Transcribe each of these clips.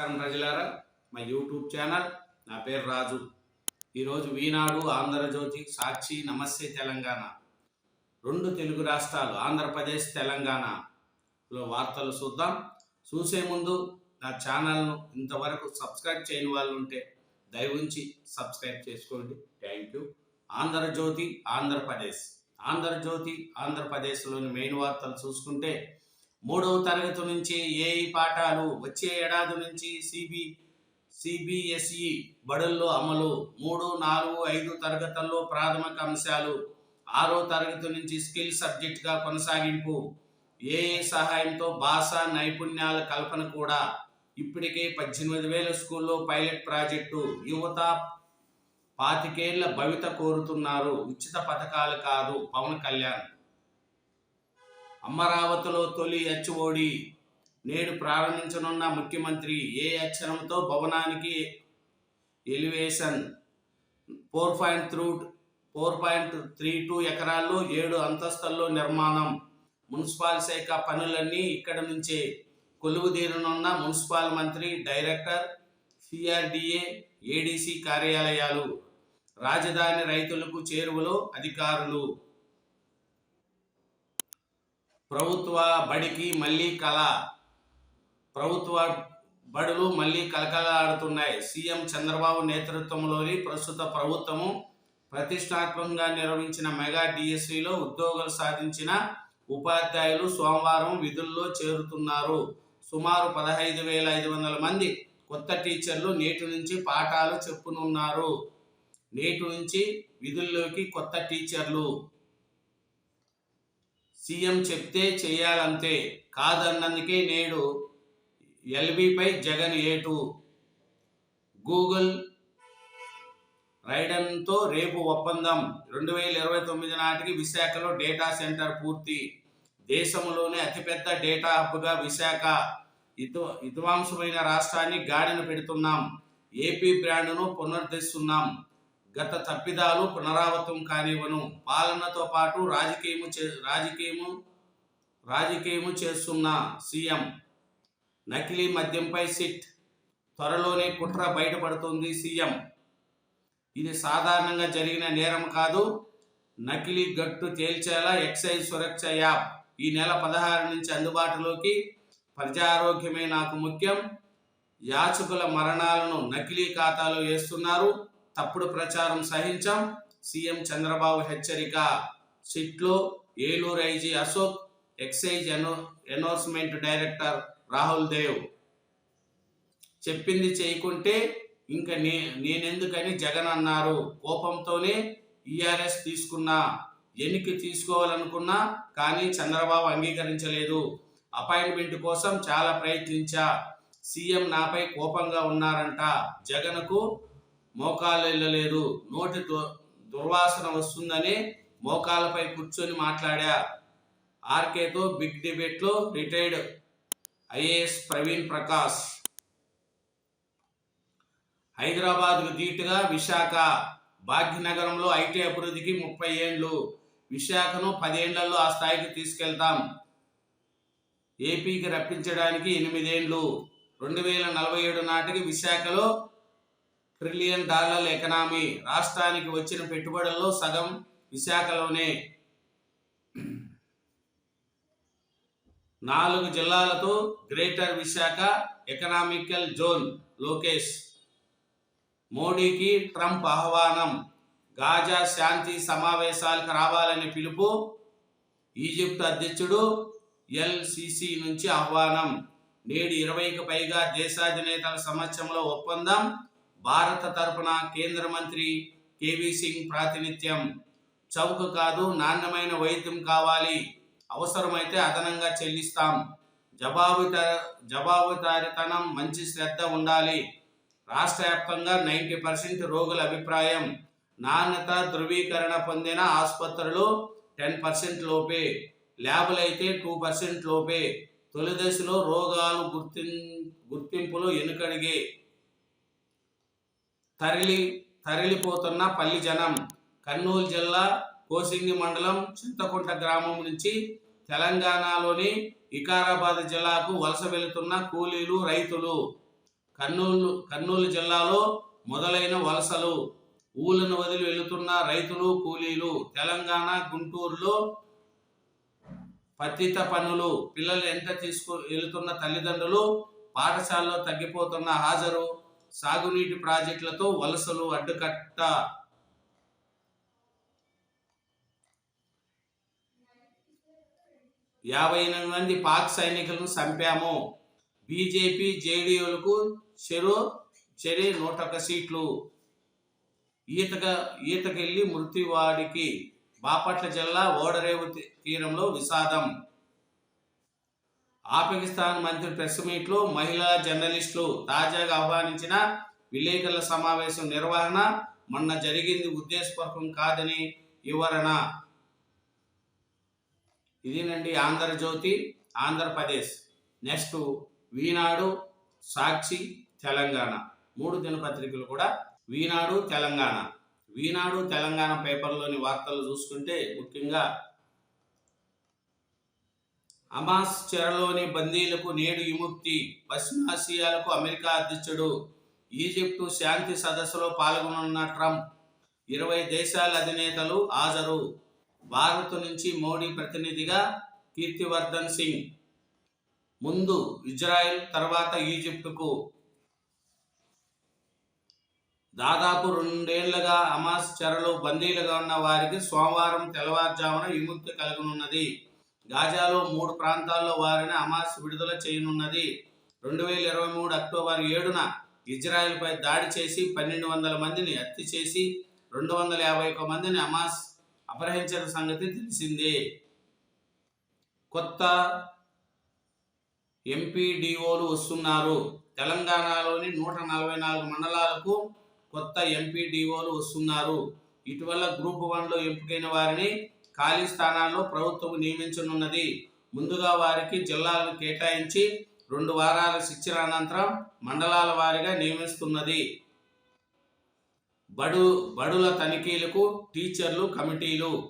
నమస్కారం ప్రజలారా. మా యూట్యూబ్ ఛానల్ నా పేరు రాజు. ఈరోజు ఈనాడు ఆంధ్రజ్యోతి సాక్షి నమస్తే తెలంగాణ. రెండు తెలుగు రాష్ట్రాలు ఆంధ్రప్రదేశ్ తెలంగాణలో వార్తలు చూద్దాం. చూసే ముందు నా ఛానల్ను ఇంతవరకు సబ్స్క్రైబ్ చేయని వాళ్ళు ఉంటే దయవుంచి సబ్స్క్రైబ్ చేసుకోండి. Thank you. ఆంధ్రజ్యోతి ఆంధ్రప్రదేశ్. ఆంధ్రజ్యోతి ఆంధ్రప్రదేశ్లోని మెయిన్ వార్తలు చూసుకుంటే మూడవ తరగతి నుంచి ఏఈ పాఠాలు వచ్చే ఏడాది నుంచి సిబి సిబిఎస్ఈ బడుల్లో అమలు. మూడు నాలుగు ఐదు తరగతుల్లో ప్రాథమిక అంశాలు. ఆరో తరగతి నుంచి స్కిల్ సబ్జెక్టుగా కొనసాగింపు. ఏఏ సహాయంతో భాష నైపుణ్యాల కల్పన కూడా. ఇప్పటికే పద్దెనిమిది వేల స్కూల్లో పైలట్ ప్రాజెక్టు. యువత పాతికేళ్ళ భవిత కోరుతున్నారు. ఉచిత పథకాలు కాదు పవన్ కళ్యాణ్. అమరావతిలో తొలి హెచ్ఓడి. నేడు ప్రారంభించనున్న ముఖ్యమంత్రి ఏ అక్షరంతో భవనానికి elevation? Four point through four point three two ఎకరాల్లో ఏడు అంతస్తుల్లో నిర్మాణం. మున్సిపల్ శాఖ పనులన్నీ ఇక్కడ నుంచే కొలువుదీరనున్న మున్సిపల్ మంత్రి డైరెక్టర్ సిఆర్డిఏ ఏడీసీ కార్యాలయాలు. రాజధాని రైతులకు చేరువలో అధికారులు ప్రభుత్వ బడికి మళ్ళీ కళ ప్రభుత్వ బడులు మళ్ళీ కలకలాడుతున్నాయి సీఎం చంద్రబాబు నేతృత్వంలోని ప్రస్తుత ప్రభుత్వము ప్రతిష్టాత్మకంగా నిర్వహించిన మెగా డిఎస్సిలో ఉద్యోగాలు సాధించిన ఉపాధ్యాయులు సోమవారం విధుల్లో చేరుతున్నారు. సుమారు పదహైదు వేల ఐదు వందల మంది కొత్త టీచర్లు నేటి నుంచి పాఠాలు చెప్పునున్నారు. నేటి నుంచి విధుల్లోకి కొత్త టీచర్లు సీఎం చెప్తే చేయాలంతే కాదన్నందుకే నేడు ఎల్బీపై జగన్ ఏటు. గూగుల్ రైడన్తో రేపు ఒప్పందం. రెండు వేల ఇరవై తొమ్మిది నాటికి విశాఖలో డేటా సెంటర్ పూర్తి. దేశంలోనే అతిపెద్ద డేటా హబ్గా విశాఖ. ఇతు విధ్వంసమైన రాష్ట్రాన్ని గాడిన పెడుతున్నాం. ఏపీ బ్రాండ్ను పునరుద్ధరిస్తున్నాం గత తప్పిదాలు పునరావృతం కానివ్వను. పాలనతో పాటు రాజకీయము చే రాజకీయము రాజకీయము చేస్తున్న సీఎం నకిలీ మద్యంపై సిట్ త్వరలోనే కుట్ర బయటపడుతుంది సీఎం. ఇది సాధారణంగా జరిగిన నేరం కాదు. నకిలీ గట్టు తేల్చేలా ఎక్సైజ్ సురక్ష యాప్ ఈ నెల పదహారు నుంచి అందుబాటులోకి. ప్రజారోగ్యమే నాకు ముఖ్యం. యాచకుల మరణాలను నకిలీ ఖాతాలో వేస్తున్నారు. తప్పుడు ప్రచారం సహించాం. సీఎం చంద్రబాబు హెచ్చరిక. సిట్లో ఏలూరు ఐజీ అశోక్ ఎక్సైజ్ ఎనో ఎనౌన్స్మెంట్ డైరెక్టర్ రాహుల్ దేవ్. చెప్పింది చేయకుంటే ఇంకా నే నేనెందుకని జగన్ అన్నారు. కోపంతోనే ఈఆర్ఎస్ తీసుకున్నా. ఎన్నిక తీసుకోవాలనుకున్నా కానీ చంద్రబాబు అంగీకరించలేదు. అపాయింట్మెంట్ కోసం చాలా ప్రయత్నించా. సీఎం నాపై కోపంగా ఉన్నారంట. జగన్కు మోకాలు వెళ్ళలేదు నోటి దు- దుర్వాసన వస్తుందని మోకాలపై కూర్చొని మాట్లాడా. ఆర్కేతో బిగ్ డిబేట్లో రిటైర్డ్ ఐఏఎస్ ప్రవీణ్ ప్రకాష్. హైదరాబాద్కు ధీటుగా విశాఖ. భాగ్యనగరంలో ఐటీ అభివృద్ధికి ముప్పై ఏండ్లు విశాఖను పదేళ్ళలో ఆ స్థాయికి తీసుకెళ్తాం. ఏపీకి రప్పించడానికి ఎనిమిదేండ్లు. రెండు వేల నలభై ఏడు నాటికి విశాఖలో ట్రిలియన్ డాలర్ల ఎకనామీ. రాష్ట్రానికి వచ్చిన పెట్టుబడుల్లో సగం విశాఖలోనే. నాలుగు జిల్లాలతో greater Visakha economical zone. Lokesh. మోడీకి ట్రంప్ ఆహ్వానం. గాజా శాంతి సమావేశాలకు రావాలని పిలుపు. ఈజిప్ట్ అధ్యక్షుడు ఎల్సిసి నుంచి ఆహ్వానం. నేడు ఇరవైకి పైగా దేశాధినేతల సమక్షంలో ఒప్పందం. భారత తరపున కేంద్ర మంత్రి కేవీ సింగ్ ప్రాతినిధ్యం. చౌక కాదు నాణ్యమైన వైద్యం కావాలి. అవసరమైతే అదనంగా చెల్లిస్తాం. జవాబుద జవాబుదారితనం మంచి శ్రద్ధ ఉండాలి. రాష్ట్ర వ్యాప్తంగా నైంటీ పర్సెంట్ రోగుల అభిప్రాయం. నాణ్యత ధృవీకరణ పొందిన ఆసుపత్రులు టెన్ పర్సెంట్ లోపే. ల్యాబులు అయితే టూ పర్సెంట్ లోపే. తొలి దశలో రోగాలు గుర్తిం గుర్తింపులు ఎనుకడిగే. తరలి తరలిపోతున్న పల్లి జనం కర్నూలు జిల్లా కోసింగి మండలం చింతకుంట గ్రామం నుంచి తెలంగాణలోని వికారాబాద్ జిల్లాకు వలస వెళుతున్న కూలీలు రైతులు. కర్నూలు కర్నూలు జిల్లాలో మొదలైన వలసలు. ఊళ్ళను వదిలి వెళుతున్న రైతులు కూలీలు. తెలంగాణ గుంటూరులో పతిత పనులు పిల్లలు ఎంత తీసుకు వెళుతున్న తల్లిదండ్రులు పాఠశాలలో తగ్గిపోతున్న హాజరు. సాగునీటి ప్రాజెక్టులతో వలసలు అడ్డుకట్ట. యాభై ఎనిమిది మంది పాక్ సైనికులను చంపాము. బీజేపీ జేడీయూలకు చెరు చెరి నూట ఒక సీట్లు. ఈతగా ఈతకెళ్ళి మృతివాడికి. బాపట్ల జిల్లా ఓడరేవు తీరంలో విషాదం. ఆఫ్ఘనిస్తాన్ మంత్రి ప్రెస్ మీట్లో మహిళా జర్నలిస్టులు తాజాగా ఆహ్వానించిన విలేకరుల సమావేశం నిర్వహణ మొన్న జరిగింది ఉద్దేశపూర్వకం కాదని వివరణ. ఇదేనండి ఆంధ్రజ్యోతి ఆంధ్రప్రదేశ్. నెక్స్ట్ వీనాడు సాక్షి తెలంగాణ. మూడు దినపత్రికలు కూడా వీనాడు తెలంగాణ. వీనాడు తెలంగాణ పేపర్లోని వార్తలు చూసుకుంటే ముఖ్యంగా అమాస్ చెరలోని బందీలకు నేడు విముక్తి. పశ్చిమాసియాలకు అమెరికా అధ్యక్షుడు ఈజిప్టు శాంతి సదస్సులో పాల్గొనున్న ట్రంప్ ఇరవై దేశాల అధినేతలు హాజరు. భారత్ నుంచి మోడీ ప్రతినిధిగా కీర్తివర్ధన్ సింగ్. ముందు ఇజ్రాయెల్ తర్వాత ఈజిప్టుకు. దాదాపు రెండేళ్ళుగా హమాస్ చెరలో బందీలుగా ఉన్న వారికి సోమవారం తెల్లవారుజామున విముక్తి కలగనున్నది. గాజాలో మూడు ప్రాంతాల్లో వారిని హమాస్ విడుదల చేయనున్నది. రెండు వేల ఇరవై మూడు అక్టోబర్ ఏడున ఇజ్రాయెల్పై దాడి చేసి పన్నెండు వందల మందిని హత్య చేసి రెండు వందల యాభై ఒక్క మందిని హమాస్ అపహరించిన సంగతి తెలిసిందే. కొత్త ఎంపీడీఓలు వస్తున్నారు. తెలంగాణలోని నూట నలభై నాలుగు మండలాలకు కొత్త ఎంపీడీఓలు వస్తున్నారు. ఇటీవల గ్రూప్ వన్లో ఎంపికైన వారిని ఖాళీ స్థానాల్లో ప్రభుత్వం నియమించనున్నది. ముందుగా వారికి జిల్లాలను కేటాయించి రెండు వారాల శిక్షణ అనంతరం మండలాల వారీగా నియమిస్తున్నది. బడు బడుల తనిఖీలకు టీచర్లు కమిటీలు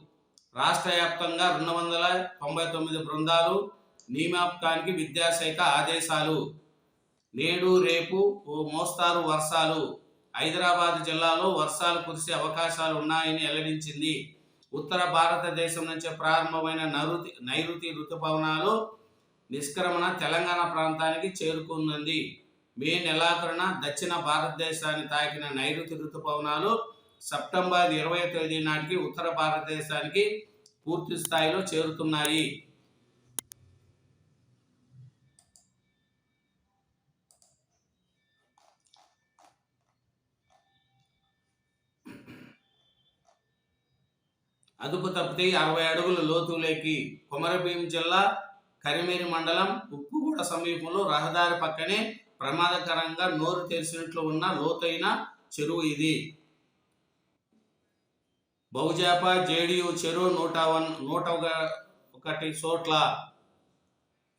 రాష్ట్ర వ్యాప్తంగా రెండు వందల తొంభై తొమ్మిది బృందాలు నియామకానికి విద్యాశాఖ ఆదేశాలు. నేడు రేపు ఓ మోస్తారు వర్షాలు. హైదరాబాద్ జిల్లాలో వర్షాలు కురిసే అవకాశాలు ఉన్నాయని వెల్లడించింది. ఉత్తర భారతదేశం నుంచి ప్రారంభమైన నరుతి నైరుతి ఋతుపవనాలు నిష్క్రమణ తెలంగాణ ప్రాంతానికి చేరుకున్నది మే నెలాఖరున దక్షిణ భారతదేశాన్ని తాకిన నైరుతి ఋతుపవనాలు సెప్టెంబర్ ఇరవై తేదీ నాటికి ఉత్తర భారతదేశానికి పూర్తి స్థాయిలో చేరుతున్నాయి. అదుపు తప్పితే అరవై అడుగుల లోతులోకి కొమరభీం జిల్లా కరిమేరి మండలం ఉప్పుగూడ సమీపంలో రహదారి పక్కనే ప్రమాదకరంగా నోరు తెరిచినట్లు ఉన్న లోతైన చెరువు ఇది. బహుజాప జేడియు చెరువు నూట వన్ నూట ఒక- ఒకటి చోట్ల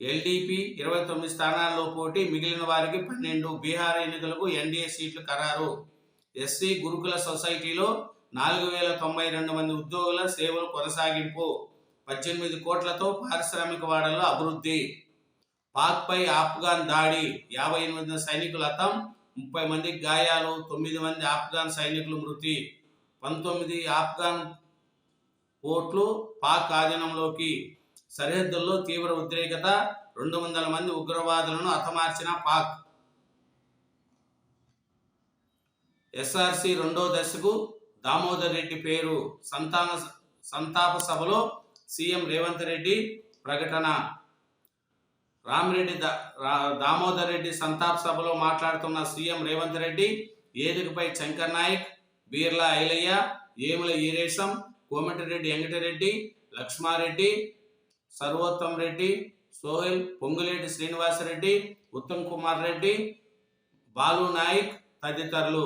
ఎల్డిపి ఇరవై తొమ్మిది స్థానాల్లో పోటీ మిగిలిన వారికి పన్నెండు. బీహార్ ఎన్నికలకు ఎన్డీఏ సీట్లు ఖరారు. ఎస్సీ గురుకుల సొసైటీలో నాలుగు వేల తొంభై రెండు మంది ఉద్యోగుల సేవలు కొనసాగింపు. పద్దెనిమిది కోట్లతో పారిశ్రామిక వాడల్లో అభివృద్ధి. పాక్పై ఆఫ్ఘాన్ దాడి యాభై ఎనిమిది సైనికులు హతం ముప్పై మంది గాయాలు తొమ్మిది మంది ఆఫ్ఘాన్ సైనికులు మృతి. పంతొమ్మిది ఆఫ్ఘాన్ ఓట్లు పాక్ ఆధీనంలోకి. సరిహద్దుల్లో తీవ్ర ఉద్రేకత రెండు వందల మంది ఉగ్రవాదులను హతమార్చిన పాక్. ఎస్ఆర్సి రెండో దశకు దామోదర్ రెడ్డి పేరు సంతాన సంతాప సభలో సీఎం రేవంత్ రెడ్డి ప్రకటన. రామిరెడ్డి దామోదర్ రెడ్డి సంతాప సభలో మాట్లాడుతున్న సీఎం రేవంత్ రెడ్డి ఏదుగుపై శంకర్ నాయక్ బీర్లా ఐలయ్య ఏముల ఈరేశం కోమటిరెడ్డి వెంకటరెడ్డి లక్ష్మారెడ్డి సర్వోత్తం రెడ్డి సోహెల్ పొంగులేటి శ్రీనివాసరెడ్డి ఉత్తమ్ కుమార్ రెడ్డి బాలు నాయక్ తదితరులు.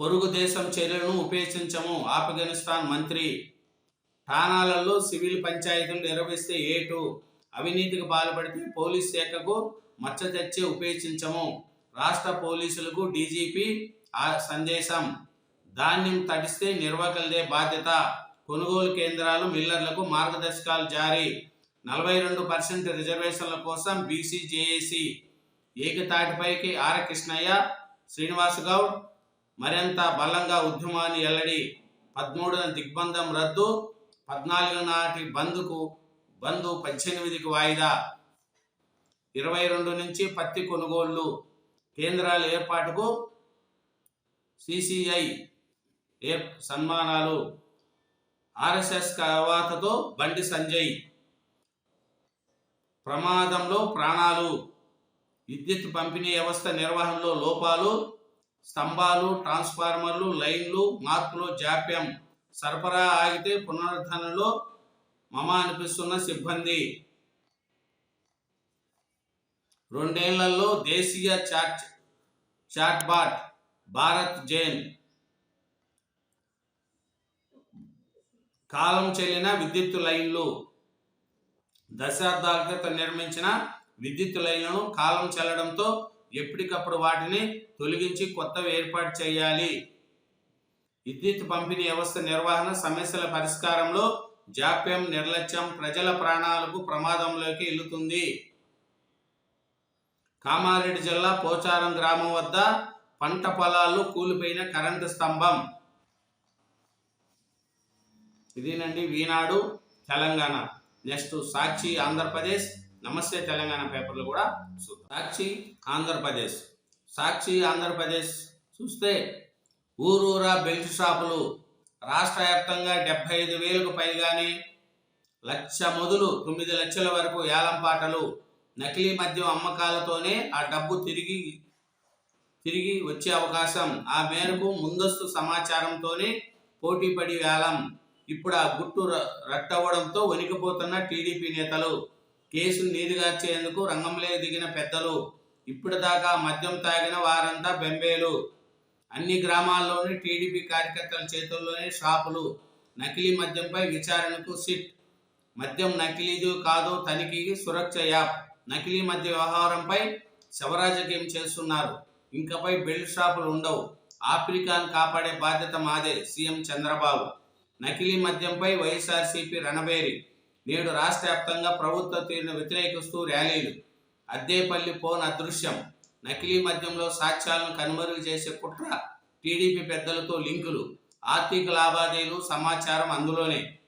పొరుగు దేశం చర్యలను ఉపేక్షించము. ఆఫ్ఘనిస్తాన్ మంత్రి ఠానాలలో సివిల్ పంచాయతీలు నిర్వహిస్తే ఏటు అవినీతికి పాల్పడితే పోలీస్ శాఖకు మచ్చ తెచ్చే ఉపేక్షించము. రాష్ట్ర పోలీసులకు డీజీపీ ఆ సందేశం. ధాన్యం తడిస్తే నిర్వాహకులదే బాధ్యత. కొనుగోలు కేంద్రాలు మిల్లర్లకు మార్గదర్శకాలు జారీ. నలభై రెండు పర్సెంట్ రిజర్వేషన్ల కోసం బీసీజేఏసీ ఏకతాటిపైకి ఆర కృష్ణయ్య శ్రీనివాస్ గౌడ్ మరింత బలంగా ఉద్యమాన్ని ఎల్లడి పదమూడున దిగ్బంధం రద్దు పద్నాలుగు నాటి బంద్కు బంద్ పద్దెనిమిదికి వాయిదా. ఇరవై రెండు నుంచి పత్తి కొనుగోళ్ళు కేంద్రాల ఏర్పాటుకు సిసిఐ ఏ సన్మానాలు. ఆర్ఎస్ఎస్ కవాతతో బండి సంజయ్. ప్రమాదంలో ప్రాణాలు. విద్యుత్ పంపిణీ వ్యవస్థ నిర్వహణలో లోపాలు. స్తంభాలు ట్రాన్స్ఫార్మర్లు లైన్లు మార్పులు జాప్యం. సరఫరా ఆగితే పునరుద్ధరణలో మమ అనిపిస్తున్న సిబ్బంది. రెండేళ్ళలో దేశీయ చాట్ చాట్బాట్ భారత్ జైన్. కాలం చెల్లిన విద్యుత్ లైన్లు. దశాబ్దాల క్రితం నిర్మించిన విద్యుత్ లైన్లను కాలం చెల్లడంతో ఎప్పటికప్పుడు వాటిని తొలగించి కొత్తవి ఏర్పాటు చేయాలి. విద్యుత్ పంపిణీ వ్యవస్థ నిర్వహణ సమస్యల పరిష్కారంలో జాప్యం నిర్లక్ష్యం ప్రజల ప్రాణాలకు ప్రమాదంలోకి వెళ్తుంది కామారెడ్డి జిల్లా పోచారం గ్రామం వద్ద పంట పొలాలు కూలిపోయిన కరెంటు స్తంభం. ఇదేనండి ఈనాడు తెలంగాణ. నెక్స్ట్ సాక్షి ఆంధ్రప్రదేశ్. నమస్తే తెలంగాణ పేపర్లు కూడా చూద్దాం. సాక్షి ఆంధ్రప్రదేశ్ సాక్షి ఆంధ్రప్రదేశ్ చూస్తే ఊరూరా బెల్ట్ షాపులు రాష్ట్ర వ్యాప్తంగా డెబ్బై ఐదు వేలకు పైగానే లక్ష మొదలు తొమ్మిది లక్షల వరకు ఏలంపాటలు నకిలీ మద్యం అమ్మకాలతోనే ఆ డబ్బు తిరిగి తిరిగి వచ్చే అవకాశం ఆ మేరకు ముందస్తు సమాచారంతోనే పోటీపడి వేలం ఇప్పుడు ఆ గుట్టు ర- రట్టవడంతో వణికిపోతున్న టీడీపీ నేతలు కేసును నీరుగార్చేందుకు రంగంలో దిగిన పెద్దలు ఇప్పటిదాకా మద్యం తాగిన వారంతా బెంబేలు. అన్ని గ్రామాల్లోని టీడీపీ కార్యకర్తల చేతుల్లోనే షాపులు. నకిలీ మద్యంపై విచారణకు సిట్. మద్యం నకిలీదు కాదు తనిఖీకి సురక్ష యాప్. నకిలీ మద్య వ్యవహారంపై శవరాజకీయం చేస్తున్నారు. ఇంకపై బెల్ట్ షాపులు ఉండవు. ఆఫ్రికాను కాపాడే బాధ్యత మాదే సీఎం చంద్రబాబు. నకిలీ మద్యంపై వైఎస్ఆర్సీపీ రణబేరి. నేడు రాష్ట్ర వ్యాప్తంగా ప్రభుత్వ తీరును వ్యతిరేకిస్తూ ర్యాలీలు. అద్దేపల్లి పోన్ అదృశ్యం. నకిలీ మద్యంలో సాక్ష్యాలను కనుమరుగు చేసే కుట్ర టీడీపీ పెద్దలతో లింకులు. ఆర్థిక లావాదేవీలు సమాచారం అందులోనే.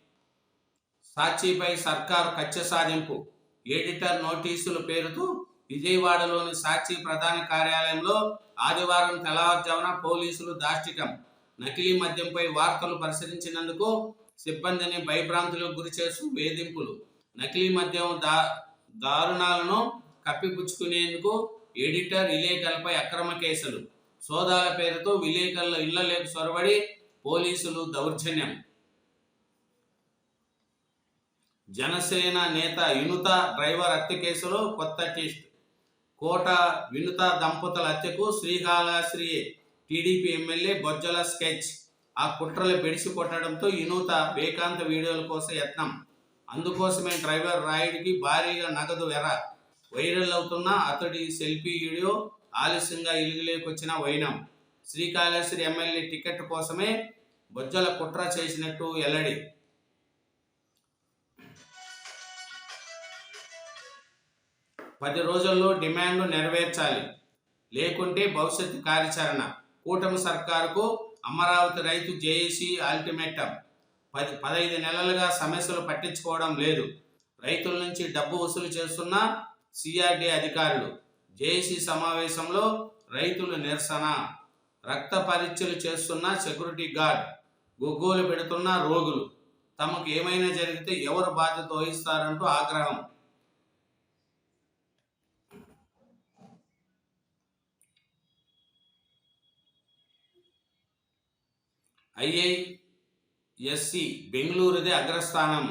సాక్షిపై సర్కారు కక్ష సాధింపు. ఎడిటర్ నోటీసుల పేరుతో విజయవాడలోని సాక్షి ప్రధాన కార్యాలయంలో ఆదివారం తెల్లవారుజామున పోలీసులు దాష్టికం. నకిలీ మద్యంపై వార్తలు పరిశీలించినందుకు సిబ్బందిని భయభ్రాంతులకు గురి చేస్తూ వేధింపులు. నకిలీ మద్యం దా దారుణాలను కప్పిపుచ్చుకునేందుకు ఎడిటర్ విలేకరులపై అక్రమ కేసులు. సోదాల పేరుతో విలేకరుల ఇళ్ళలోకి చొరబడి పోలీసులు దౌర్జన్యం. జనసేన నేత వినుత డ్రైవర్ హత్య కేసులో కొత్త ట్విస్ట్. కోట వినుత దంపతుల హత్యకు Srikalahasti TDP MLA Bojjala sketch. ఆ కుట్రలు బెడిసి కొట్టడంతో వినూత వేకాంత వీడియోల కోసం యత్నం. అందుకోసమే డ్రైవర్ రాయుడికి భారీగా నగదు వెర. వైరల్ అవుతున్న అతడి సెల్ఫీ వీడియో ఆలస్యంగా ఇలుగులోకి వచ్చిన వైనం. శ్రీకాళేశ్వరి ఎమ్మెల్యే టికెట్ కోసమే బొజ్జల కుట్ర చేసినట్టు ఎల్లడి పది రోజుల్లో డిమాండ్ నెరవేర్చాలి. లేకుంటే భవిష్యత్ కార్యాచరణ. కూటమి సర్కారుకు అమరావతి రైతు జేఏసీ అల్టిమేటం. పది పదహైదు నెలలుగా సమస్యలు పట్టించుకోవడం లేదు. రైతుల నుంచి డబ్బు వసూలు చేస్తున్న సిఆర్డి అధికారులు జేఏసీ సమావేశంలో రైతులు నిరసన. రక్త పరీక్షలు చేస్తున్న సెక్యూరిటీ గార్డ్ గొగ్గోలు పెడుతున్న రోగులు. తమకు ఏమైనా జరిగితే ఎవరు బాధ్యత వహిస్తారంటూ ఆగ్రహం. ఐఐఎస్సి బెంగళూరుదే అగ్రస్థానం.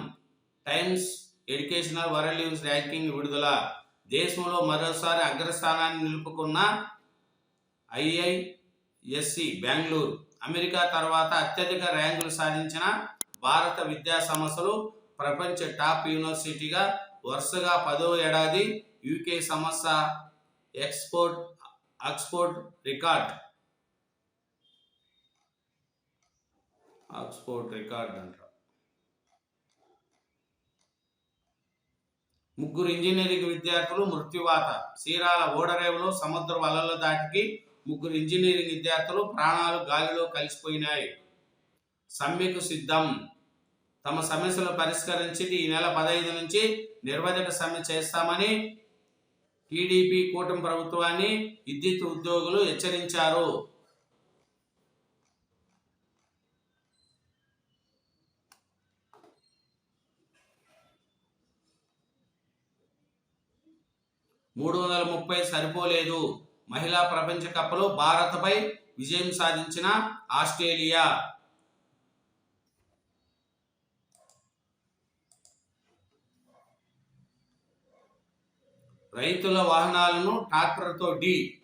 Times educational world news ranking విడుదల. దేశంలో మరోసారి అగ్రస్థానాన్ని నిలుపుకున్న ఐఐఎస్సి బెంగళూరు. అమెరికా తర్వాత అత్యధిక ర్యాంకులు సాధించిన భారత విద్యా సంస్థలు ప్రపంచ టాప్ యూనివర్సిటీగా వరుసగా పదో ఏడాది యూకే సంస్థ export Oxford record Oxford record అంటారు. ముగ్గురు ఇంజనీరింగ్ విద్యార్థులు మృత్యువాత. చీరాల ఓడరేవులో సముద్ర వలల దాటికి ముగ్గురు ఇంజనీరింగ్ విద్యార్థులు ప్రాణాలు గాలిలో కలిసిపోయినాయి. సమ్మెకు సిద్ధం. తమ సమస్యలు పరిష్కరించి ఈ నెల పదహైదు నుంచి నిర్వధక సమ్మె చేస్తామని టీడీపీ కూటమి ప్రభుత్వాన్ని విద్యుత్ ఉద్యోగులు హెచ్చరించారు. మూడు వందల ముప్పై సరిపోలేదు. మహిళా ప్రపంచ కప్లో భారత్పై విజయం సాధించిన ఆస్ట్రేలియా. రైతుల వాహనాలను ట్రాక్టర్తో డి.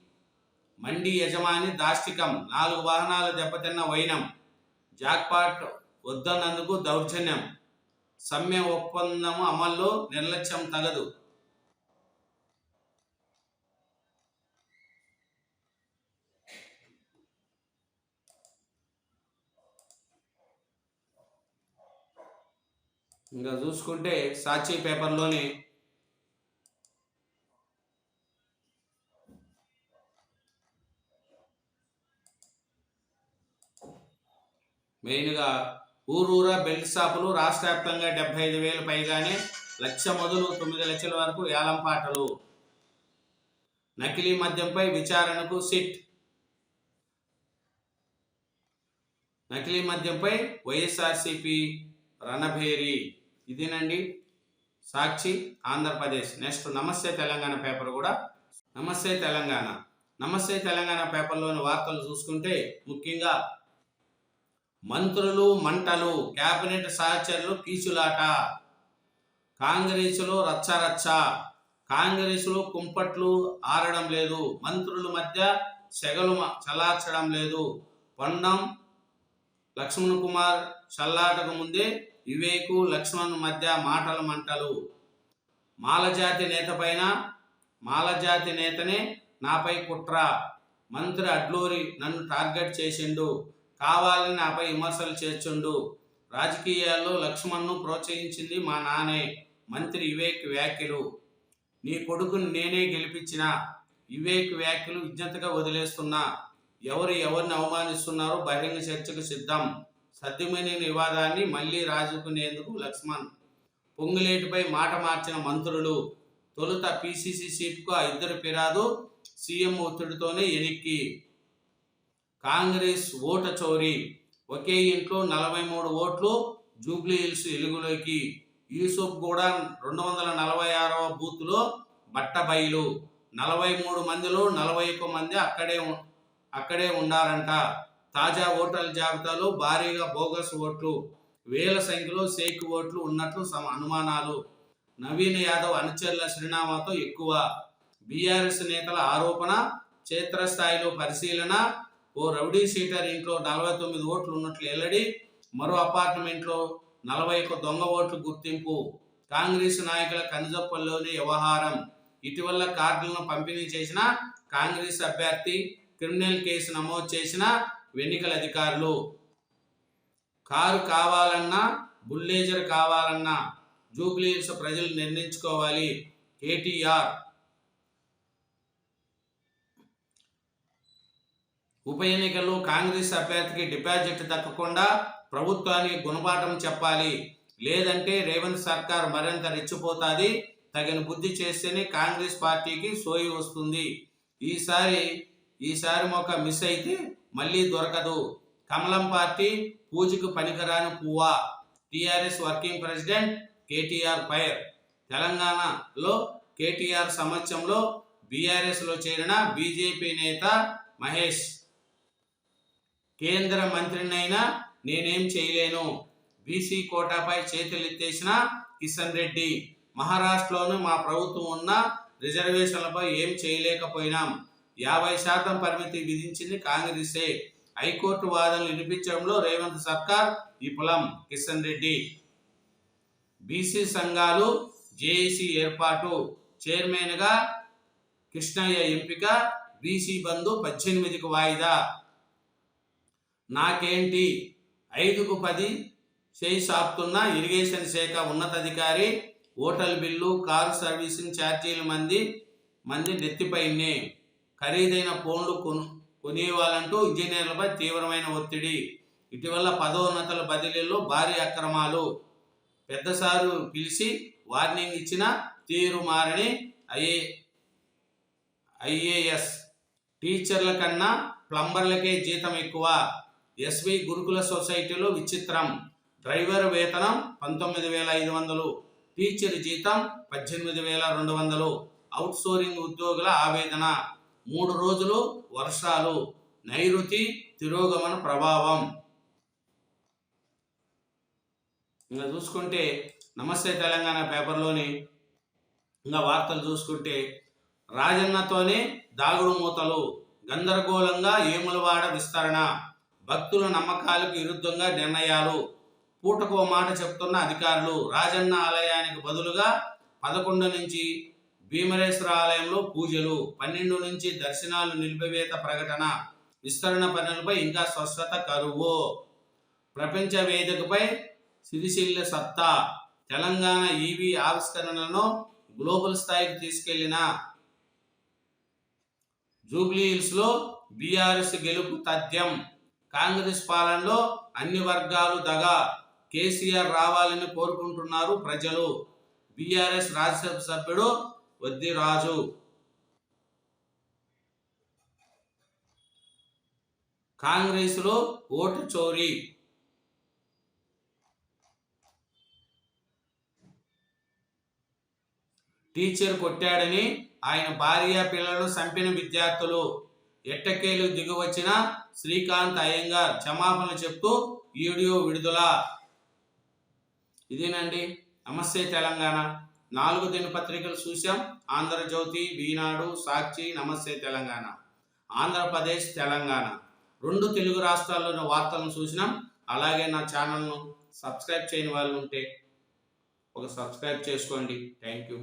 మండి యజమాని దాష్టికం. నాలుగు వాహనాలు దెబ్బతిన్న వైనం. జాక్పాట్ వద్దన్నందుకు దౌర్జన్యం. సమ్మె ఒప్పందం అమల్లో నిర్లక్ష్యం తగదు. ఇంకా చూసుకుంటే సాక్షి పేపర్లోని మెయిన్గా ఊరూరా బెల్ట్ షాపులు రాష్ట్ర వ్యాప్తంగా డెబ్బై ఐదు వేలు పైగానే లక్ష మొదలు తొమ్మిది లక్షల వరకు ఏలంపాటలు నకిలీ మద్యంపై విచారణకు సిట్. నకిలీ మద్యంపై వైఎస్ఆర్సిపి రణభేరి. ఇదేనండి. సాక్షి ఆంధ్రప్రదేశ్. నెక్స్ట్ నమస్తే తెలంగాణ పేపర్ కూడా. నమస్తే తెలంగాణ. నమస్తే తెలంగాణ పేపర్లోని వార్తలు చూసుకుంటే ముఖ్యంగా మంత్రులు మంటలు కేబినెట్ సహచరులు పీచులాట. కాంగ్రెసులో రచ్చరచ్చ. కాంగ్రెసులో కుంపట్లు ఆరడం లేదు. మంత్రుల మధ్య సెగలు మ- చల్లార్చడం లేదు. పొన్నం లక్ష్మణ్ కుమార్ చల్లాటకు ముందే వివేకు లక్ష్మణ్ మధ్య మాటల మంటలు. మాలజాతి నేత పైన మాలజాతి నేతనే నాపై కుట్ర. మంత్రి అడ్లూరి నన్ను టార్గెట్ చేసిండు. కావాలని నాపై విమర్శలు చేర్చుండు. రాజకీయాల్లో లక్ష్మణ్ను ప్రోత్సహించింది మా నానే మంత్రి వివేక్ వ్యాఖ్యలు. నీ కొడుకుని నేనే గెలిపించిన. వివేక్ వ్యాఖ్యలు విజ్ఞతగా వదిలేస్తున్నా. ఎవరు ఎవరిని అవమానిస్తున్నారో బహిరంగ చర్చకు సిద్ధం. సత్యమైన వివాదాన్ని మళ్ళీ రాజుకునేందుకు లక్ష్మణ్ పొంగులేటిపై మాట మార్చిన మంత్రులు తొలుత పిసిసి సీట్కు ఆ ఇద్దరు ఫిరాదు సీఎం ఒత్తిడితోనే ఎనిక్కి. కాంగ్రెస్ ఓట చౌరీ. ఒకే ఇంట్లో నలభై మూడు ఓట్లు జూబ్లీ హిల్స్ ఎలుగులోకి. యూసుఫ్ కూడా రెండు వందల నలభై ఆరవ బూత్లో బట్టబయలు నలభై మూడు మందిలో నలభై ఒక్క మంది అక్కడే అక్కడే ఉండారంట తాజా ఓటర్ల జాబితాలో భారీగా బోగస్ ఓట్లు వేల సంఖ్యలో సేక్ ఓట్లు ఉన్నట్లు సమ అనుమానాలు. నవీన్ యాదవ్ అనుచరుల శ్రీనామాతో ఎక్కువ. బీఆర్ఎస్ నేతల ఆరోపణ క్షేత్రస్థాయిలో పరిశీలన ఓ రౌడీ సీటర్ ఇంట్లో నలభై తొమ్మిది ఓట్లు ఉన్నట్లు వెల్లడి మరో అపార్ట్మెంట్లో నలభై ఒక్క దొంగ ఓట్లు గుర్తింపు. కాంగ్రెస్ నాయకుల కనుజప్పల్లోని వ్యవహారం. ఇటీవల కార్డులను పంపిణీ చేసిన కాంగ్రెస్ అభ్యర్థి క్రిమినల్ కేసు నమోదు చేసిన ఎన్నికల అధికారులు కారు కావాలన్నా బుల్లేజర్ కావాలన్నా జూబ్లీహిల్స్ ప్రజలు నిర్ణయించుకోవాలి. కేటీఆర్ ఉప ఎన్నికల్లో కాంగ్రెస్ అభ్యర్థికి డిపాజిట్ దక్కకుండా ప్రభుత్వానికి గుణపాఠం చెప్పాలి. లేదంటే రేవంత్ సర్కార్ మరింత రెచ్చిపోతుంది. తగిన బుద్ధి చేస్తేనే కాంగ్రెస్ పార్టీకి సోయి వస్తుంది. ఈసారి ఈసారి మొక్క మిస్ అయితే మళ్ళీ దొరకదు. కమలం పార్టీ పూజకు పనికిరాని పువ్వా? TRS working president KTR fire. తెలంగాణలో కేటీఆర్ సమక్షంలో బీఆర్ఎస్లో చేరిన బీజేపీ నేత మహేష్. కేంద్ర మంత్రినైనా నేనేం చేయలేను. బీసీ కోటాపై చేతులెత్తేసిన కిషన్ రెడ్డి. మహారాష్ట్రలోనూ మా ప్రభుత్వం ఉన్న రిజర్వేషన్లపై ఏం చేయలేకపోయినాం. యాభై శాతం పరిమితి విధించింది కాంగ్రెసే. హైకోర్టు వాదనలు వినిపించడంలో రేవంత్ సర్కార్ విఫలం. కిషన్ రెడ్డి బీసీ సంఘాలు జేఏసీ ఏర్పాటు. చైర్మన్గా కృష్ణయ్య ఎంపిక బీసీ బంధు పద్దెనిమిదికి వాయిదా. నాకేంటి? ఐదుకు పది చేయి సాపుతున్న ఇరిగేషన్ శాఖ ఉన్నతాధికారి హోటల్ బిల్లు కారు సర్వీసింగ్ ఛార్జీల మంది మంది నెత్తిపైనే. ఖరీదైన ఫోన్లు కొను కొనేవాలంటూ ఇంజనీర్లపై తీవ్రమైన ఒత్తిడి. ఇటీవల పదోన్నతుల బదిలీలో భారీ అక్రమాలు. పెద్దసారు పిలిచి వార్నింగ్ ఇచ్చిన తీరు మారని ఐఏ ఐఏఎస్ టీచర్ల కన్నా ప్లంబర్లకే జీతం ఎక్కువ. ఎస్వి గురుకుల సొసైటీలో విచిత్రం. డ్రైవర్ వేతనం పంతొమ్మిది వేల ఐదు వందలు. టీచర్ జీతం పద్దెనిమిది వేల రెండు వందలు. అవుట్సోరింగ్ ఉద్యోగుల ఆవేదన. మూడు రోజులు వర్షాలు నైరుతి తిరోగమన ప్రభావం. ఇంకా చూసుకుంటే నమస్తే తెలంగాణ పేపర్లోని ఇంకా వార్తలు చూసుకుంటే రాజన్నతోనే దాగుడు మూతలు గందరగోళంగా ఏములవాడ విస్తరణ భక్తుల నమ్మకాలకు విరుద్ధంగా నిర్ణయాలు. పూటకో మాట చెప్తున్న అధికారులు రాజన్న ఆలయానికి బదులుగా పదకొండు నుంచి భీమరేశ్వర ఆలయంలో పూజలు పన్నెండు నుంచి దర్శనాలు నిలిపివేత ప్రకటన విస్తరణ పనులపై ఇంకా స్వస్థత కరువు. ప్రపంచ వేదికపై సిరిసిల్ల సత్తా తెలంగాణ ఈవీ ఆవిష్కరణలను గ్లోబల్ స్థాయికి తీసుకెళ్ళిన జూబ్లీహిల్స్లో బీఆర్ఎస్ గెలుపు తథ్యం కాంగ్రెస్ పాలనలో అన్ని వర్గాలు దగా కేసీఆర్ రావాలని కోరుకుంటున్నారు ప్రజలు. బీఆర్ఎస్ రాజ్యసభ సభ్యుడు వద్దిరాజు. కాంగ్రెస్లో ఓటు చోరీ. టీచర్ కొట్టాడని ఆయన భార్య పిల్లలు చంపిన విద్యార్థులు. ఎట్టకేలు దిగువచ్చిన శ్రీకాంత్ అయ్యంగార్ క్షమాపణ చెప్తూ వీడియో విడుదల. ఇదేనండి. నమస్తే తెలంగాణ. నాలుగు దినపత్రికలు చూసాం ఆంధ్రజ్యోతి వీనాడు సాక్షి నమస్తే తెలంగాణ. ఆంధ్రప్రదేశ్ తెలంగాణ. రెండు తెలుగు రాష్ట్రాల్లోని వార్తలను చూసినాం. అలాగే నా ఛానల్ను సబ్స్క్రైబ్ చేయని వాళ్ళు ఉంటే ఒక సబ్స్క్రైబ్ చేసుకోండి. Thank you.